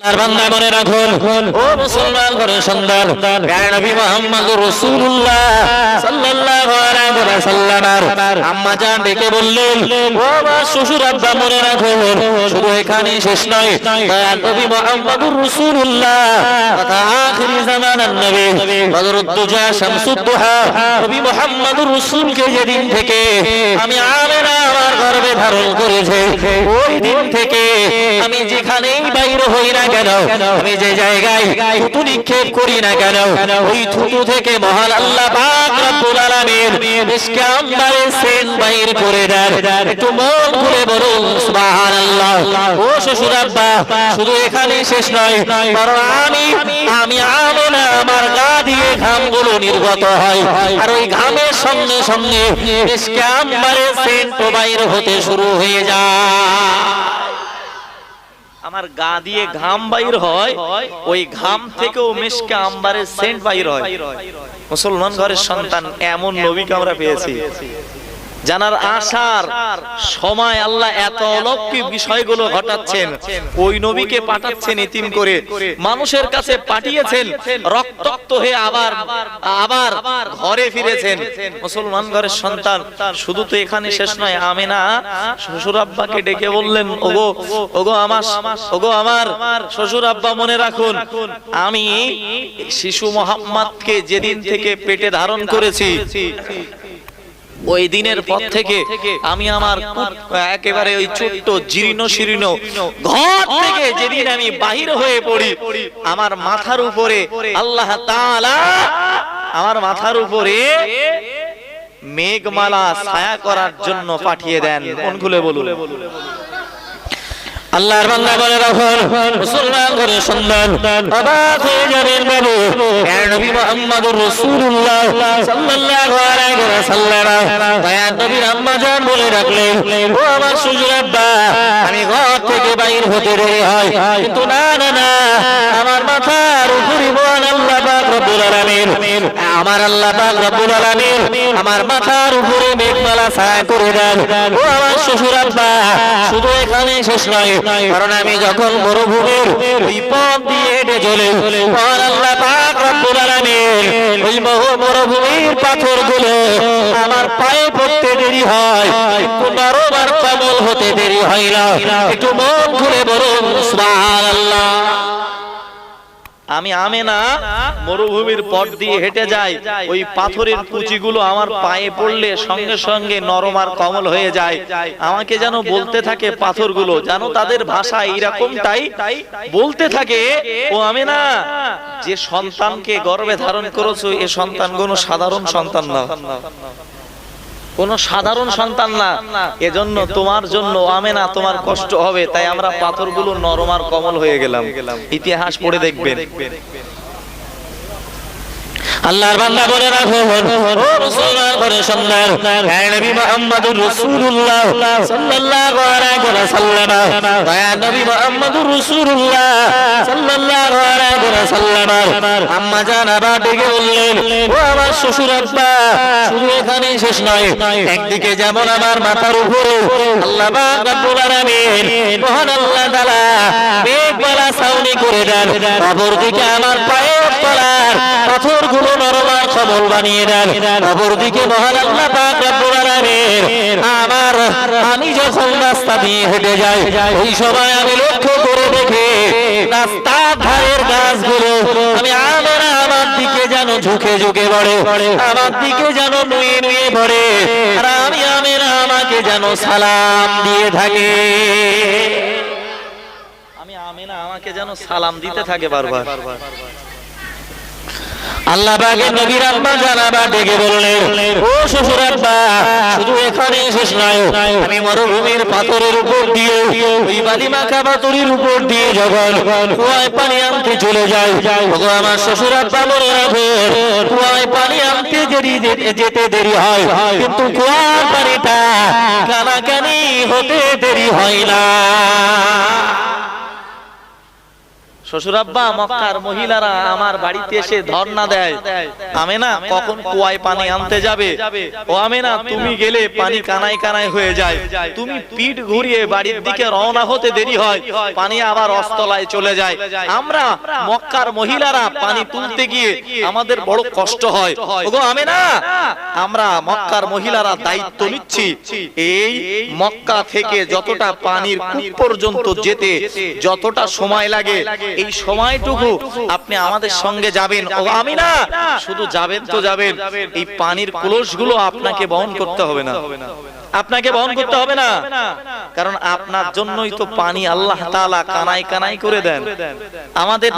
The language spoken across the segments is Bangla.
মনে রাখুন। ও মুসলমান করে সন্তান নবী মুহাম্মদ রাসূলুল্লাহ সাল্লাল্লাহু যেদিন থেকে আমি আমেনা ধারণ করেছে, ওই দিন থেকে আমি যেখানেই বাইরে হই না কেন, আমি যে জায়গায় নিক্ষেপ করি না কেন, ওই থুতু থেকে মহান আল্লাহ ইসকে আম্বারে সেন বাইর করে দেন। একটু মন খুলে বলুন, সুবহানাল্লাহ। ও শ্বশুর আব্বা, শুধু এখানে শেষ নয়, বরং আমি আমি আমেনা, আমার গা দিয়ে ঘামগুলো নির্গত হয়। আর ওই ঘামের সঙ্গে সঙ্গে ইসকে আম্বারে সেন্ট বাইর হতে শুরু হয়ে যায়। আমার গা দিয়ে ঘাম বাইর হয়, ওই ঘাম থেকেও মেশকে আম্বারের সেন্ট বাইর হয়। মুসলমান ঘরের সন্তান, এমন নবীকে আমরা পেয়েছি। জানার আশার সময় আল্লাহ এত অলৌকিক বিষয়গুলো ঘটাচ্ছেন। ওই নবীকে পাঠাচ্ছেন ইতিম করে। মানুষের কাছে পাঠিয়েছেন রক্তাক্ত হয়ে আবার আবার ঘরে ফিরেছেন। মুসলমান ঘরের সন্তান। শুধু তো এখানে শেষ নয় আমেনা শ্বশুর আব্বাকে ডেকে বললেন ওগো ওগো আমার ওগো আমার শ্বশুর আব্বা মনে রাখুন। আমি শিশু মোহাম্মদকে যেদিন থেকে পেটে ধারণ করেছি ওই দিনের পর থেকে আমি আমার একেবারে ওই ছোট্ট জীর্ণ শীর্ণ ঘর থেকে যেদিন আমি বাহির হয়ে পড়ি আমার মাথার উপরে আল্লাহ তাআলা আমার মাথার উপরে মেঘমালা ছায়া করার জন্য পাঠিয়ে দেন। কোন খুলে বলুন। আল্লাহর বান্দা বলে রাখুন, মুসলমান করে সন্তান অবাক হয়ে যাবেন বাবু। এর নবী মুহাম্মদুর রাসূলুল্লাহ সাল্লাল্লাহু আলাইহি ওয়াসাল্লাম। দয়ার নবীর আম্মা জান বলে রাখলেন, ও আমার সুজুর আব্বা, আমি ঘর থেকে বাইর হতে দেরি হয়, কিন্তু না না না আমার মাথার উপরে মহান আল্লাহ পাক রব্বুল আমার আল্লাহ রব্বুল আলামিন আমার মাথার উপরে মেঘমালা ছায়া করে দেন। ও আমার শ্বশুর আব্বা, শুধু এখানে শেষ নয়, কারণ আমি যখন মরুভূমির পথ দিয়ে হেঁটে চলে মহান আল্লাহ পাক রব্বুল আলামিন ওই মরুভূমির পাথরগুলো আমার পায়ে পড়তে দেরি হয়, একটু নরম আর হতে দেরি হয় না। একটু মন খুলে বলুন, সুবহানাল্লাহ। আমি আমে না মরুভূমির পথ দিয়ে হেঁটে যাই। ওই পাথরের কুচিগুলো আমার পায়ে পড়লে সঙ্গে সঙ্গে নরম আর কমল হয়ে যায়। আমাকে যেন বলতে থাকে পাথরগুলো যেন তাদের ভাষা এইরকমটাই বলতে থাকে ও আমেনা যে সন্তানকে গর্বে ধারণ করেছ এ সন্তান কোনো সাধারণ সন্তান না কোন সাধারণ সন্তান না। এজন্য তোমার জন্য আমেনা তোমার কষ্ট হবে, তাই আমরা পাথরগুলো নরম আর কমল হয়ে গেলাম। ইতিহাস পড়ে দেখবেন। আল্লাহর বান্দা বলে রাখুন ও মুসলমান করে সন্তান হে নবী মুহাম্মদুর রাসূলুল্লাহ সাল্লাল্লাহু আলাইহি ওয়াসাল্লাম। দয়া নবী মুহাম্মদুর রাসূলুল্লাহ সাল্লাল্লাহু আলাইহি ওয়াসাল্লাম। আম্মা জান আবার ডেকে বললেন, ও আমার শ্বশুর আব্বা, শুধু এখানেই শেষ নয়, একদিকে যেমন আমার মাথার উপরে, আল্লাহ পাক রব্বুল আলামিন মহান আল্লাহ তাআলা মেঘমালা ছাউনি করে দেন, অপরদিকে আমার পায়ের তলার পাথরগুলো নরম আর সবল বানিয়ে দেন। অপরদিকে মহান আমার, আমি যখন রাস্তা দিয়ে হেঁটে যাই, ওই সময় আমি লক্ষ্য করে দেখি রাস্তার ধারের গাছগুলো, আমি আমার আমার দিকে যেন ঝুঁকে ঝুঁকে পড়ে, আমার দিকে যেন নুয়ে নুয়ে পড়ে, আর আমি আমের আমাকে যেন সালাম দিয়ে থাকে। আমি আমিনা আমাকে যেন সালাম দিতে থাকে বারবার। আল্লাহ পাকে নবীর আব্বা জানাবা ডেকে বললেন, ও শ্বশুর আব্বা শুধু এখানে শেষ নয় আমি মরুভূমির পাথরের উপর দিয়ে, ওই বালি পাথরের উপর দিয়ে যখন কুয়ায় পানি আনতে চলে যাই ওগো আমার শ্বশুর আব্বা মনে রাখো, কুয়ায় পানি আনতে দেরি যেতে দেরি হয়, কিন্তু কুয়ার পানিটা কানাকানি হতে দেরি হয় না। শ্বশুর আব্বা মক্কার মহিলারা আমার বাড়িতে এসে ধর্ণা দেয়। আমি না কখন কুয়ায় পানি আনতে যাবে? ও আমি না তুমি গেলে পানি হয়ে যায়। তুমি পিঠ ঘুরিয়ে বাড়ির দিকে রওনা হতে দেরি হয়। পানি আবার অস্তলায় চলে যায়। আমরা মক্কার মহিলারা পানি তুলতে গিয়ে আমাদের বড় কষ্ট হয়। ওগো আমি না আমরা মক্কার মহিলারা দায়িত্ব নিচ্ছি। এই মক্কা থেকে যতটা পানির কূপ পর্যন্ত যেতে যতটা সময় লাগে এই সময়টুকু আপনি আমাদের সঙ্গে যাবেন। ও আমি না শুধু যাবেন তো যাবেন। এই পানির কলসগুলো আপনাকে বহন করতে হবে না। আপনাকে বহন করতে হবে না। কারণ আপনার জন্যই তো পানি আল্লাহ তাআলা কানাই কানাই করে দেন। আমাদের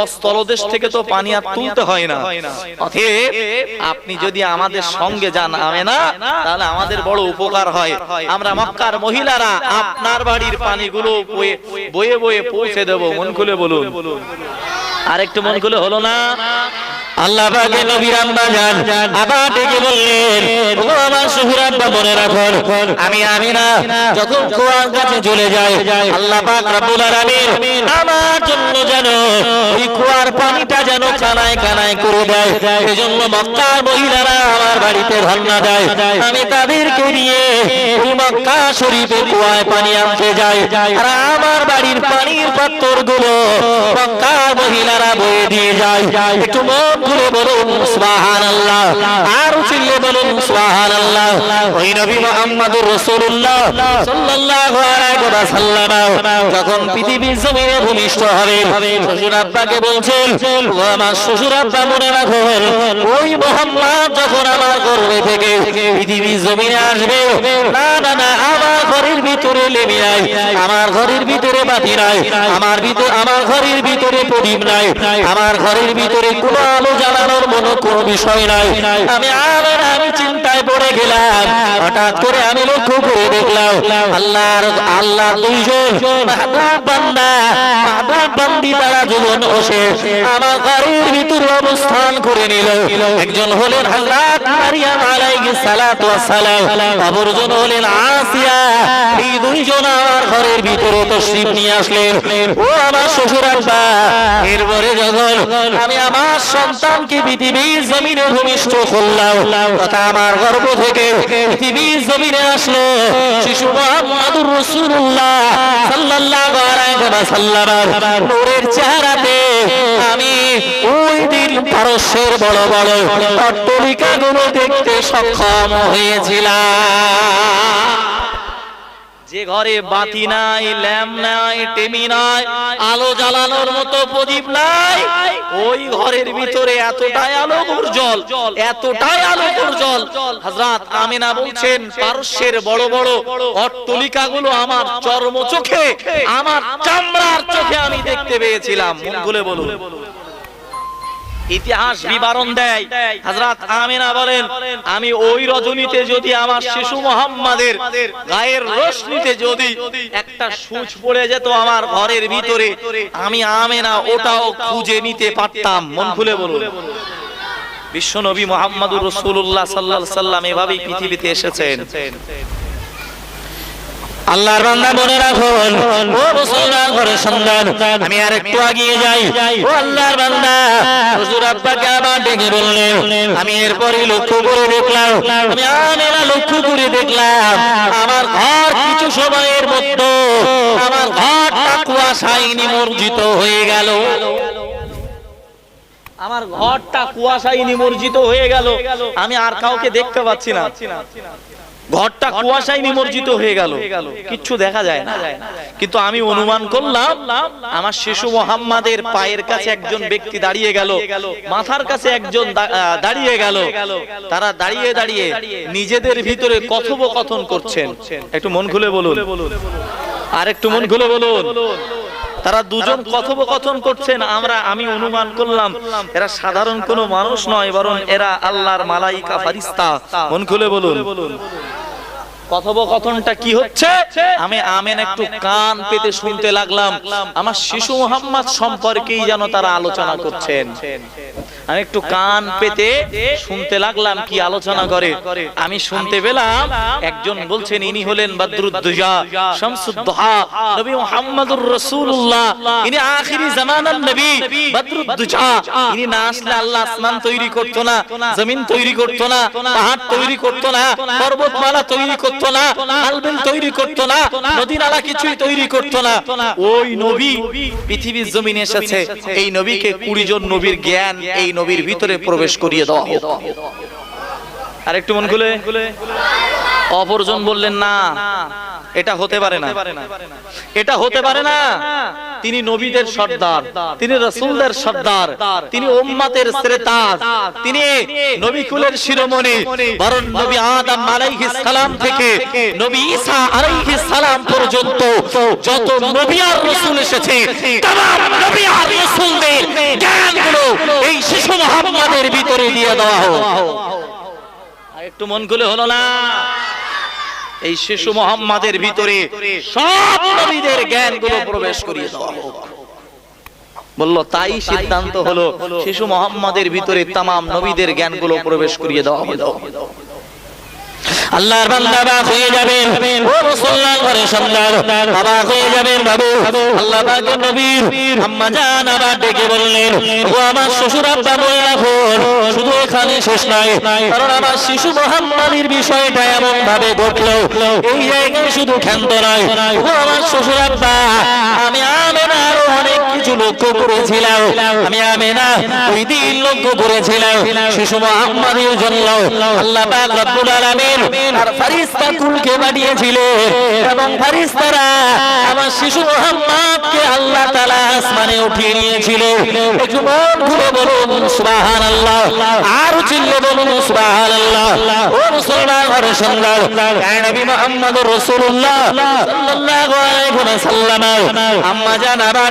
অস্থলদেশ থেকে তো পানি আর তুলতে হয় না। অতএব আপনি যদি আমাদের সঙ্গে যান আমি না তাহলে আমাদের বড় উপকার হয়। আমরা মক্কার মহিলারা আপনার বাড়ির পানিগুলো বয়ে বয়ে বয়ে পৌঁছে দেব। মন খুলে বলুন। আরেকটু মন খুলে হলো না। আল্লাহ পাকে নবীর আম্মা আবার ডেকে বললেন ও আমার শ্বশুর আব্বা মনে রাখুন আমি আমি না যখন কুয়ার কাছে চলে যাই আল্লাহ পাক রব্বুল আলামিন আমার জন্য যেন ওই কুয়ার পানিটা যেন কানায় কানায় করে দেয়। এজন্য মক্কার মহিলারা আমার বাড়িতে ধর্ণা দেয়। আমি তাদেরকে নিয়ে ওই মক্কা শরীফে কুয়ায় পানি আনতে যাই। আর আমার বাড়ির পানির পাত্রগুলো মক্কার মহিলারা বয়ে দিয়ে যায়। একটু মন খুলে বলুন সুবহানাল্লাহ। আর চিল্লে বলুন, সুবহানাল্লাহ। ওই নবী মুহাম্মদুর রাসূলুল্লাহ সাল্লাল্লাহু আলাইহি ওয়াসাল্লাম যখন পৃথিবীর জমিনে ভূমিষ্ঠ হবে শ্বশুর আব্বাকে বলছেন আমার শ্বশুর আব্বা, মনে রাখুন ওই মুহাম্মদ যখন আমার গর্ভে থেকে পৃথিবীর জমিনে আসবে, না না না, আমার ঘরের ভিতরে লেবি নাই আমার ঘরের ভিতরে বাতি নাই, আমার ভিতরে, আমার ঘরের ভিতরে প্রদীপ নাই, আমার ঘরের ভিতরে কোনো আলো জ্বালানোর মতো কোনো বিষয় নাই, আমি আবার আমি চিন্তায় পড়ে গেলাম। হঠাৎ করে আমি লক্ষ্য করে দেখলাম আল্লাহ বসে আমার শ্বশুর এরপরে যখন আমি আমার সন্তানকে পৃথিবীর জমিনে ভূমিষ্ঠ করলাম তথা আমার গর্ভ থেকে পৃথিবীর জমিনে আসলো। শিশু মোহাম্মদুর রাসূলুল্লাহ সাল্লাল্লাহু আলাইহি ওয়াসাল্লাম নূরের চেহারাতে আমি ওই দিন পারস্যের বড় বড় অট্টলিকাগুলো দেখতে সক্ষম হয়েছিলাম। যে ঘরে বাতি নাই, ল্যাম্প নাই, টেমি নাই, আলো জ্বালানোর মতো প্রদীপ নাই, ওই ঘরের ভিতরে এতটাই আলো উজ্জ্বল এতটাই আলো উজ্জ্বল হযরত আমিনা বলছেন, পারস্যের বড় বড় অট্টলিকাগুলো আমার চর্ম চোখে আমার চামড়ার চোখে আমি দেখতে পেয়েছিলাম। মন বলুন। ইতিহাস বিবরণ দেয়। হযরত আমিনা বলেন আমি ওই রজনীতে যদি আমার শিশু মোহাম্মদের গায়ের রশ্মিতে যদি একটা সূচ পড়ে যেত আমার ঘরের ভিতরে আমি আমেনা ওটাও খুঁজে নিতে পারতাম। মন খুলে বলুন। বিশ্ব নবী মোহাম্মদুর রসুল্লাহ সাল্লাহ সাল্লাম এভাবেই পৃথিবীতে এসেছেন। আল্লাহর বান্দা মনে রাখুন। ও মুসলমান ঘরের সন্তান, আমি আর একটু আগিয়ে যাই। ও আল্লাহর বান্দা, হুজুর আব্বাকে আবার ডেকে বললেন, আমি এরপরই লক্ষ্য করে দেখলাম, আমি আমেরা লক্ষ্য করে দেখলাম, আমার ঘর কিছু সময়ের মধ্যে আমার ঘর ঘরটা কুয়াশায় নিমজ্জিত হয়ে গেল। আমার ঘরটা কুয়াশায় নিমজ্জিত হয়ে গেল। আমি আর কাউকে দেখতে পাচ্ছি না। ঘরটা কুয়াশায় নিমজ্জিত হয়ে গেল। কিচ্ছু দেখা যায় না। কিন্তু আমি অনুমান করলাম আমার শিশু মোহাম্মদের পায়ের কাছে একজন ব্যক্তি দাঁড়িয়ে গেল। মাথার কাছে একজন দাঁড়িয়ে গেল। তারা দাঁড়িয়ে দাঁড়িয়ে নিজেদের ভিতরে কথোপকথন করছেন। একটু মন খুলে বলুন। আর একটু মন খুলে বলুন। তারা দুজন কথোপকথন করছেন। আমরা আমি অনুমান করলাম এরা সাধারণ কোনো মানুষ নয় বরং এরা আল্লাহর মালাইকা ফারিস্তা মন খুলে বলুন। কথোপকথনটা কি হচ্ছে? আমি আমেন একটু কান পেতে শুনতে লাগলাম। আমার শিশু মোহাম্মদ সম্পর্কেই যেন তারা আলোচনা করছেন। আমি একটু কান পেতে শুনতে লাগলাম কি আলোচনা করে। আমি শুনতে পেলাম একজন বলছেন, ইনি হলেন শামসুদ্দোহা নবী মুহাম্মদুর রাসূলুল্লাহ। ইনি আখিরি জামানার নবী ইনি না আসলে আল্লাহ আসমান তৈরি করতো না, জমিন তৈরি করতো না, পাহাড় তৈরি করতো না, পর্বতমালা তৈরি করতো না, আলবেল তৈরি করতো না নদী নালা কিছুই তৈরি করতো না। ওই নবী পৃথিবীর জমিনে এসেছে, এই নবীকে কুড়ি জন নবীর জ্ঞান এই নবীর ভিতরে প্রবেশ করিয়ে দেওয়া হোক। আর একটু মন খুলে? অপরজন বললেন, না এটা হতে পারে না এটা হতে পারে না তিনি নবীদের সর্দার তিনি রসুলদের সর্দার তিনি উম্মাতের শ্রেতার তিনি নবী কুলের শিরোমণি বরং নবী আদম আলাইহিস সালাম থেকে নবী ঈসা আলাইহিস সালাম পর্যন্ত যত নবী আর রাসূল এসেছে तमाम নবী আর রাসূলদের জ্ঞানগুলো এই শিশু মুহাম্মাদের ভিতরে দিয়ে দেওয়া হোক আর একটু মন খুলে হলো না এই শিশু মোহাম্মদের ভিতরে সব নবীদের জ্ঞানগুলো প্রবেশ করিয়ে দেওয়া হোক। বলল, তাই সিদ্ধান্ত হলো, শিশু মোহাম্মদের ভিতরে তাম নবীদের জ্ঞানগুলো প্রবেশ করিয়ে দেওয়া হলো। আল্লাহর বান্দা বাক হয়ে যাবেন। ও মুসলমান ঘরে সন্তান অবাক হয়ে যাবেন বাবু। আল্লাহ পাকের নবীর আম্মা জান আবার ডেকে বললেন, ও আমার শ্বশুর আব্বা বলে রাখুন শুধু এখানে শেষ নয়, কারণ আমার শিশু মোহাম্মদের বিষয়টা এমন ভাবে ঘটলো। এই জায়গায় শুধু ক্ষান্ত নয়, ও আমার শ্বশুর আব্বা, আমি আমেনা আরও অনেক কিছু লক্ষ্য করেছিলাম। আমি আমেনা, ওই দিন লক্ষ্য করেছিলাম। শিশু মোহাম্মদের জন্য আল্লাহ পাক রব্বুল কুলকে পাঠিয়েছিলেন এবং ফারিস্তারা আমার শিশু মোহাম্মদকে আল্লাহ তাআলা আসমানে উঠিয়ে নিয়েছিল। একটু মন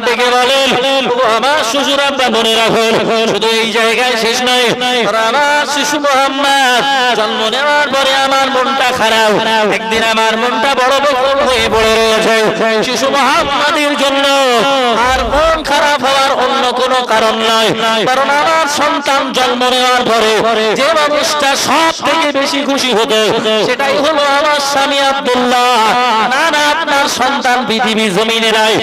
ডেকে বলেন ও আমার শ্বশুর আব্বা মনে রাখুন শুধু এই জায়গায় শেষ নয় আমার শিশু মোহাম্মদ জন্ম নেওয়ার পরে আমার মনটা খারাপ। একদিন আমার মনটা বড় বড় হয়ে পড়ে রয়েছে। শিশু মোহাম্মদের জন্য আর মন খারাপ হওয়ার কোনো কারণ নয় কারণ আমার সন্তান জন্ম নেওয়ার পরে যে মানুষটা সব থেকে বেশি খুশি হতো, সেটাই হলো আমার স্বামী আব্দুল্লাহ। না আপনার সন্তান পৃথিবী জমিনে নাই।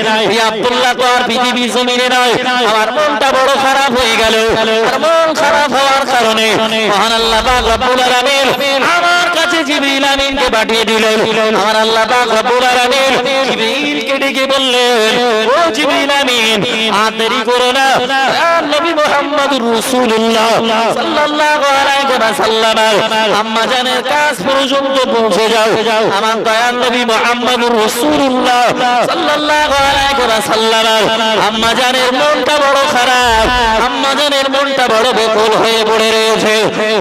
আব্দুল্লাহ তো আর পৃথিবী জমিনে নয় আমার মনটা বড় খারাপ হয়ে গেল। মন খারাপ হওয়ার কারণে মহান আল্লাহ আমার জিবরিল আমিনকে পাঠিয়ে দিলেন। আমার আল্লাহ পাক রব্বুল আলামিন ডেকে বললেন, ও আমিন করো না। নবী রাসূলুল্লাহ, সাল্লাল্লাহু আলাইহি আম্মা জানের পর্যন্ত পৌঁছে যাও। আমার দয়াল নবী রাসূলুল্লাহ, সাল্লাল্লাহু আলাইহি আম্মা জানের মনটা বড় খারাপ, আম্মা জানের মনটা বড় বেকুল হয়ে পড়ে রয়েছে।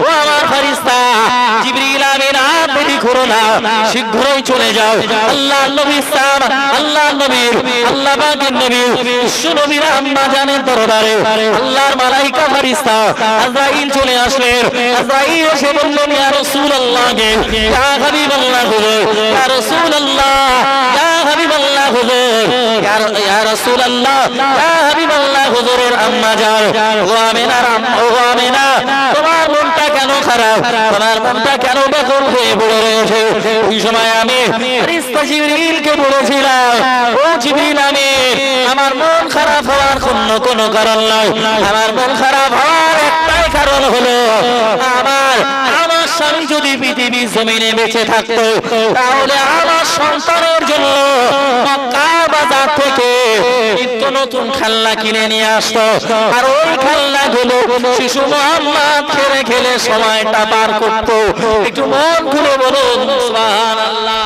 ও আমার ফেরেশতা, জিবরিল আমিন দেরি করো না, শীঘ্রই চলে যাও। আল্লাহ নবী সাম আল্লাহ নবীর, আল্লাহ পাকের নবী, বিশ্ব নবীর আম্মা জানের দরবারে আল্লাহর মালাইকা ফেরেশতা আজরাইল চলে আসলেন। আজরাইল এসে বললেন ইয়া রাসূলুল্লাহ ইয়া হাবিবাল্লাহ হুজুর ইয়া রাসূলুল্লাহ, ইয়া হাবিবাল্লাহ হুজুর ইয়া- রাসূলুল্লাহ, ইয়া হাবিবাল্লাহ হুজুরের আম্মা জান ও আমিনা ও আমিনা, তোমার খারাপ। তোমার মনটা কেন বেকুল হয়ে পড়ে রয়েছে? ওই সময় আমি জিবরিলকে বলেছিলাম ও জিবরিল আমি আমার মন খারাপ হওয়ার অন্য কোনো কারণ নয় আমার মন খারাপ হওয়ার একটাই কারণ হলো আমার আমার স্বামী যদি পৃথিবী জমিনে বেঁচে থাকতো তাহলে আমার সন্তানের জন্য মক্কা বাজার থেকে নিত্য নতুন খেলনা কিনে নিয়ে আসতো। আর ওই খেলনাগুলো শিশু মোহাম্মদ খেলে খেলে সময়টা পার করতো। একটু মন খুলে বলুন, সুবহানাল্লাহ।